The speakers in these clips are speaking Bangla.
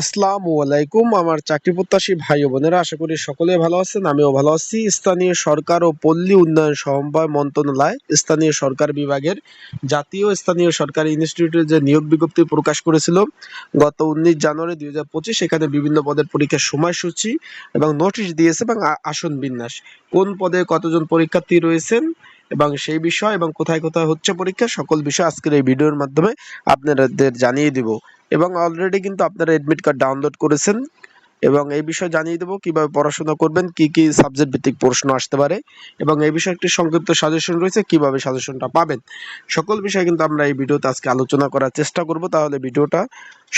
আসসালামু আলাইকুম, আমার চাকরি প্রত্যাশী ভাই বোনেরা, আশা করি সকলে ভালো আছেন, আমিও ভালো আছি। স্থানীয় সরকার ও পল্লী উন্নয়ন সমবায় মন্ত্রণালয়, স্থানীয় সরকার বিভাগের জাতীয় স্থানীয় সরকারি ইনস্টিটিউটের যে নিয়োগ বিজ্ঞপ্তি প্রকাশ করেছিল, গত উনিশ জানুয়ারি দুই হাজার পঁচিশ এখানে বিভিন্ন পদের পরীক্ষার সময়সূচি এবং নোটিশ দিয়েছে এবং আসন বিন্যাস। কোন পদে কতজন পরীক্ষার্থী রয়েছেন এবং সেই বিষয় এবং কোথায় কোথায় হচ্ছে পরীক্ষা, সকল বিষয় আজকের এই ভিডিওর মাধ্যমে আপনাদের জানিয়ে দিব। এবং অলরেডি কিন্তু আপনারা এডমিট কার্ড ডাউনলোড করেছেন এবং এই বিষয়ে জানিয়ে দেবো কীভাবে পড়াশোনা করবেন, কি কি সাবজেক্ট ভিত্তিক প্রশ্ন আসতে পারে এবং এই বিষয়ে একটি সংক্ষিপ্ত সাজেশন রয়েছে কীভাবে সাজেশনটা পাবেন। সকল বিষয়ে কিন্তু আমরা এই ভিডিওতে আজকে আলোচনা করার চেষ্টা করব। তাহলে ভিডিওটা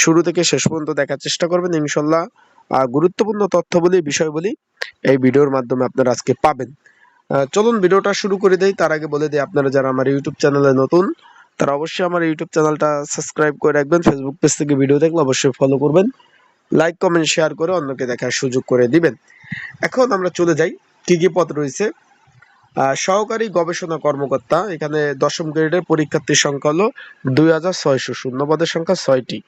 শুরু থেকে শেষ পর্যন্ত দেখার চেষ্টা করবেন। ইনশাল্লাহ গুরুত্বপূর্ণ তথ্যবলী, বিষয়বলী এই ভিডিওর মাধ্যমে আপনারা আজকে পাবেন। চলুন ভিডিওটা শুরু করে দেই। তার আগে বলে দিই, আপনারা যারা আমার ইউটিউব চ্যানেলে নতুন তারা অবশ্যই আমার ইউটিউব চ্যানেলটা সাবস্ক্রাইব করে রাখবেন ফেসবুক পেজ থেকে ভিডিও দেখলে অবশ্যই ফলো করবেন লাইক কমেন্ট শেয়ার করে অন্যকে দেখার সুযোগ করে দিবেন। এখন আমরা চলে যাই, কি কি পদ রয়েছে? সহকারী গবেষণা কর্মকর্তা, এখানে দশম গ্রেডের পরীক্ষার্থীর সংখ্যা হলো দুই হাজার ছয়শো শূন্য পদের সংখ্যা ছয়টি।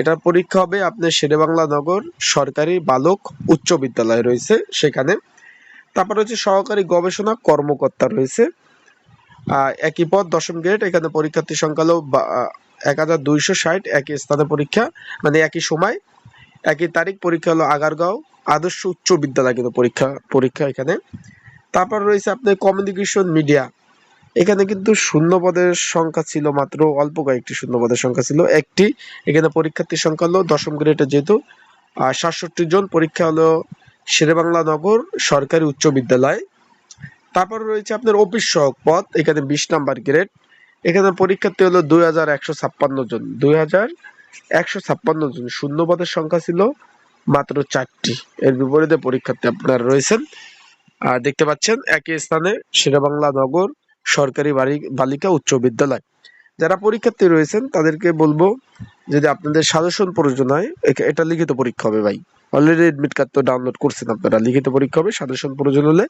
এটার পরীক্ষা হবে আপনার শেরেবাংলা নগর সরকারি বালক উচ্চ বিদ্যালয় রয়েছে সেখানে। তারপর হচ্ছে সহকারী গবেষণা কর্মকর্তা রয়েছে। একই পদ, দশম গ্রেড এখানে পরীক্ষার্থীর সংখ্যা হলো এক হাজার দুইশো ষাট, একই স্থানে পরীক্ষা মানে একই সময়, একই তারিখ, পরীক্ষা হলো আগারগাঁও, আদর্শ উচ্চ বিদ্যালয় কিন্তু পরীক্ষা পরীক্ষা এখানে। তারপর রয়েছে আপনার কমিউনিকেশন মিডিয়া এখানে কিন্তু শূন্য পদের সংখ্যা ছিল মাত্র, অল্প কয়েকটি শূন্য পদের সংখ্যা ছিল। একটি, এখানে পরীক্ষার্থীর সংখ্যা হলো দশম গ্রেডে যেহেতু সাতষট্টি জন, পরীক্ষা হলো শেরেবাংলা নগর সরকারি উচ্চ বিদ্যালয়। তারপর রয়েছে আপনার অফিস সহক পদ, এখানে বিশ নাম্বার গ্রেড এখানে পরীক্ষার্থী হলো দুই হাজার একশো ছাপ্পান্ন জন। দুই হাজার একশো ছাপ্পান্ন জন, শূন্য পদের সংখ্যা ছিল মাত্র চারটি। এর বিপরীতে পরীক্ষার্থী আপনারা রয়েছেন। আর দেখতে পাচ্ছেন, একই স্থানে শেরেবাংলা নগর সরকারি বাড়ি, বালিকা উচ্চ বিদ্যালয়। যারা পরীক্ষার্থী রয়েছেন, তাদেরকে বলব, যদি আপনাদের সাজেশন প্রয়োজন হয় এটা লিখিত পরীক্ষা হবে ভাই। অলরেডি এডমিট কার্ড তো ডাউনলোড করছেন আপনারা। লিখিত পরীক্ষা হবে, সাজেশন প্রয়োজন হলে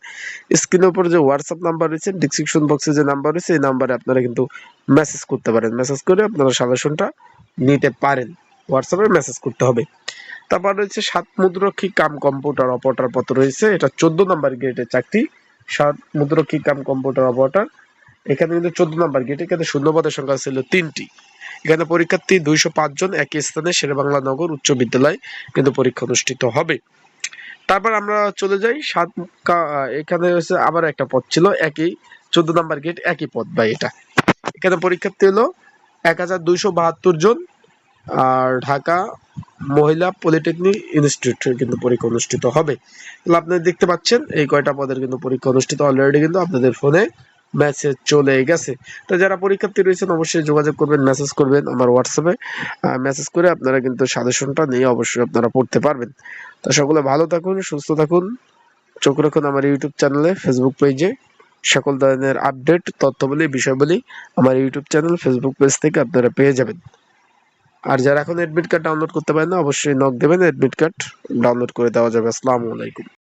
স্ক্রিনের উপর যে হোয়াটসঅ্যাপ নাম্বার রয়েছে ডিসক্রিপশন বক্সে যে নাম্বার রয়েছে, এই নাম্বারে আপনারা কিন্তু মেসেজ করতে পারেন। মেসেজ করে আপনারা সাজেশনটা নিতে পারেন। হোয়াটসঅ্যাপে মেসেজ করতে হবে। তারপর রয়েছে সাত মুদ্রক্ষী কাম কম্পিউটার অপারেটর পত্র রয়েছে। এটা চোদ্দ নাম্বার গেটের চাকরি সাত মুদ্রক্ষী কাম কম্পিউটার অপারেটর। এখানে কিন্তু চোদ্দ নাম্বার গেট এখানে শূন্য পদের সংখ্যা ছিল তিনটি। এখানে পরীক্ষার্থী দুইশো পাঁচ জন একই স্থানে শেরেবাংলা নগর উচ্চ বিদ্যালয় কিন্তু পরীক্ষা অনুষ্ঠিত হবে। তারপর আমরা চলে যাই সাত এখানে হচ্ছে আবার একটা পদ ছিল একই, চোদ্দ নাম্বার গেট একই পদ বা এটা। এখানে পরীক্ষার্থী হলো এক হাজার দুইশো বাহাত্তর জন, আর ঢাকা মহিলা পলিটেকনিক ইনস্টিটিউটে কিন্তু পরীক্ষা অনুষ্ঠিত হবে। তাহলে আপনারা দেখতে পাচ্ছেন এই কয়টা পদের কিন্তু পরীক্ষা অনুষ্ঠিত অলরেডি কিন্তু আপনাদের ফোনে মেসেজ চলে গেছে। তো যারা পরীক্ষার্থী রয়েছেন, অবশ্যই যোগাযোগ করবেন মেসেজ করবেন আমার হোয়াটসঅ্যাপে মেসেজ করে আপনারা কিন্তু সাজেশনটা নিয়ে অবশ্যই আপনারা পড়তে পারবেন। তো সকলে ভালো থাকুন, সুস্থ থাকুন। চোখ রাখুন আমার ইউটিউব চ্যানেলে ফেসবুক পেজে সকল ধরনের আপডেট তথ্যবলী, বিষয়বলী আমার ইউটিউব চ্যানেল ফেসবুক পেজ থেকে আপনারা পেয়ে যাবেন। আর যারা এখন এডমিট কার্ড ডাউনলোড করতে পারেন না, অবশ্যই নক দেবেন এডমিট কার্ড ডাউনলোড করে দেওয়া যাবে। আসসালামু আলাইকুম।